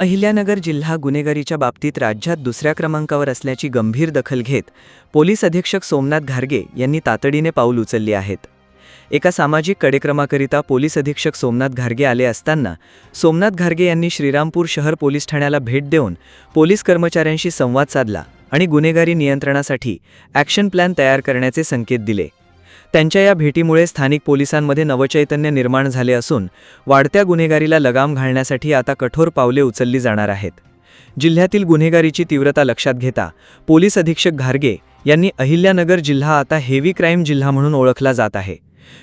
अहिल्यानगर जिल्हा गुन्हेगारीच्या बाबतीत राज्यात दुसऱ्या क्रमांकावर असल्याची गंभीर दखल घेत पोलीस अधीक्षक सोमनाथ घारगे यांनी तातडीने पाऊल उचलली आहेत. एका सामाजिक कडेक्रमाकरिता पोलीस अधीक्षक सोमनाथ घारगे आले असताना सोमनाथ घारगे यांनी श्रीरामपूर शहर पोलीस ठाण्याला भेट देऊन पोलीस कर्मचाऱ्यांशी संवाद साधला आणि गुन्हेगारी नियंत्रणासाठी ॲक्शन प्लॅन तयार करण्याचे संकेत दिले. त्यांच्या या भेटीमुळे स्थानिक पोलिसांमध्ये नवचैतन्य निर्माण झाले असून वाढत्या गुन्हेगारीला लगाम घालण्यासाठी आता कठोर पावले उचलली जाणार आहेत. जिल्ह्यातील गुन्हेगारीची तीव्रता लक्षात घेता पोलीस अधीक्षक घारगे यांनी अहिल्यानगर जिल्हा आता हेवी क्राईम जिल्हा म्हणून ओळखला जात आहे.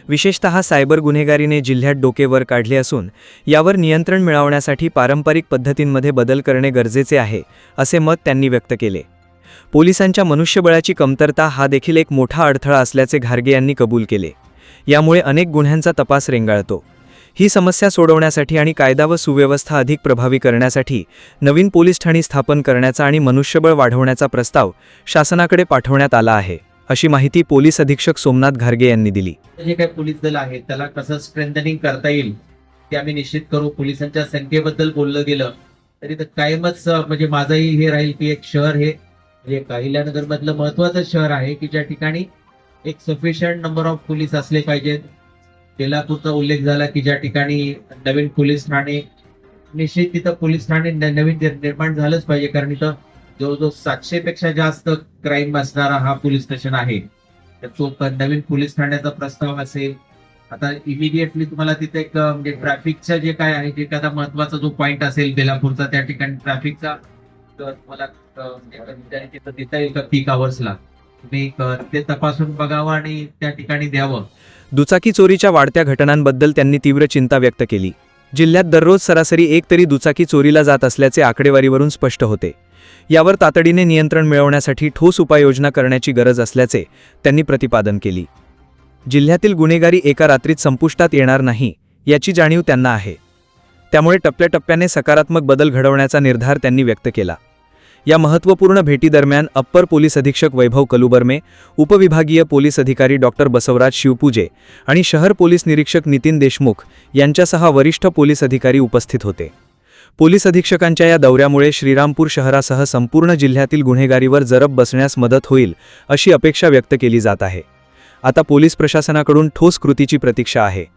विशेषतः सायबर गुन्हेगारीने जिल्ह्यात डोके वर काढले असून यावर नियंत्रण मिळवण्यासाठी पारंपरिक पद्धतींमध्ये बदल करणे गरजेचे आहे असे मत त्यांनी व्यक्त केले. पोलिसांच्या मनुष्यबळाची कमतरता हा देखील एक मोठा अडथळा असल्याचे घारगे यांनी कबूल केले. यामुळे अनेक गुन्ह्यांचा तपास रेंगाळतो. ही समस्या सोडवण्यासाठी आणि कायदा व सुव्यवस्था अधिक प्रभावी करण्यासाठी नवीन पोलीस ठाणी स्थापन करण्याचा आणि मनुष्यबळ वाढवण्याचा प्रस्ताव शासनाकडे पाठवण्यात आला आहे अशी माहिती पोलीस अधीक्षक सोमनाथ घारगे यांनी दिली. जे काही पोलीस दल आहे त्याला कसं स्ट्रेंथनिंग करता येईल ते आम्ही निश्चित करू. पोलिसांच्या संख्येबद्दल बोललं गेलं तरी तर कायमच म्हणजे माझाही हे राहील की एक शहर हे म्हणजे अहिल्यानगर मधलं महत्वाचं शहर आहे की ज्या ठिकाणी एक सफिशियंट नंबर ऑफ पोलीस असले पाहिजेत. बेलापूरचा उल्लेख झाला की ज्या ठिकाणी नवीन पोलीस ठाणे निश्चित तिथं पोलीस ठाणे नवीन निर्माण झालंच पाहिजे. कारण इथं जवळजवळ सातशे पेक्षा जास्त क्राईम असणारा हा पोलीस स्टेशन आहे. तर तो नवीन पोलीस ठाण्याचा प्रस्ताव असेल. आता इमिडिएटली तुम्हाला तिथे एक म्हणजे ट्रॅफिकचं जे काय आहे जे एखादा महत्त्वाचा जो पॉईंट असेल बेलापूरचा त्या ठिकाणी ट्रॅफिकचा तुम्हाला म्हणजे तिथं देता येईल पीक आवर्सला तुम्ही ते तपासून बघावं आणि त्या ठिकाणी द्यावं. दुचाकी चोरीच्या वाढत्या घटनांबद्दल त्यांनी तीव्र चिंता व्यक्त केली. जिल्ह्यात दररोज सरासरी एक तरी दुचाकी चोरीला जात असल्याचे आकडेवारीवरून स्पष्ट होते. यावर तातडीने नियंत्रण मिळवण्यासाठी ठोस उपाययोजना करण्याची गरज असल्याचे त्यांनी प्रतिपादन केली. जिल्ह्यातील गुन्हेगारी एका रात्रीत संपुष्टात येणार नाही याची जाणीव त्यांना आहे. त्यामुळे टप्प्याटप्प्याने सकारात्मक बदल घडवण्याचा निर्धार त्यांनी व्यक्त केला. या महत्त्वपूर्ण भेटीदरम्यान अप्पर पोलीस अधीक्षक वैभव कलुबर्मे उपविभागीय पोलीस अधिकारी डॉक्टर बसवराज शिवपूजे आणि शहर पोलीस निरीक्षक नितीन देशमुख यांच्यासह वरिष्ठ पोलीस अधिकारी उपस्थित होते. पोलीस अधीक्षकांच्या या दौऱ्यामुळे श्रीरामपूर शहरासह संपूर्ण जिल्ह्यातील गुन्हेगारीवर जरब बसण्यास मदत होईल अशी अपेक्षा व्यक्त केली जात आहे. आता पोलीस प्रशासनाकडून ठोस कृतीची प्रतीक्षा आहे.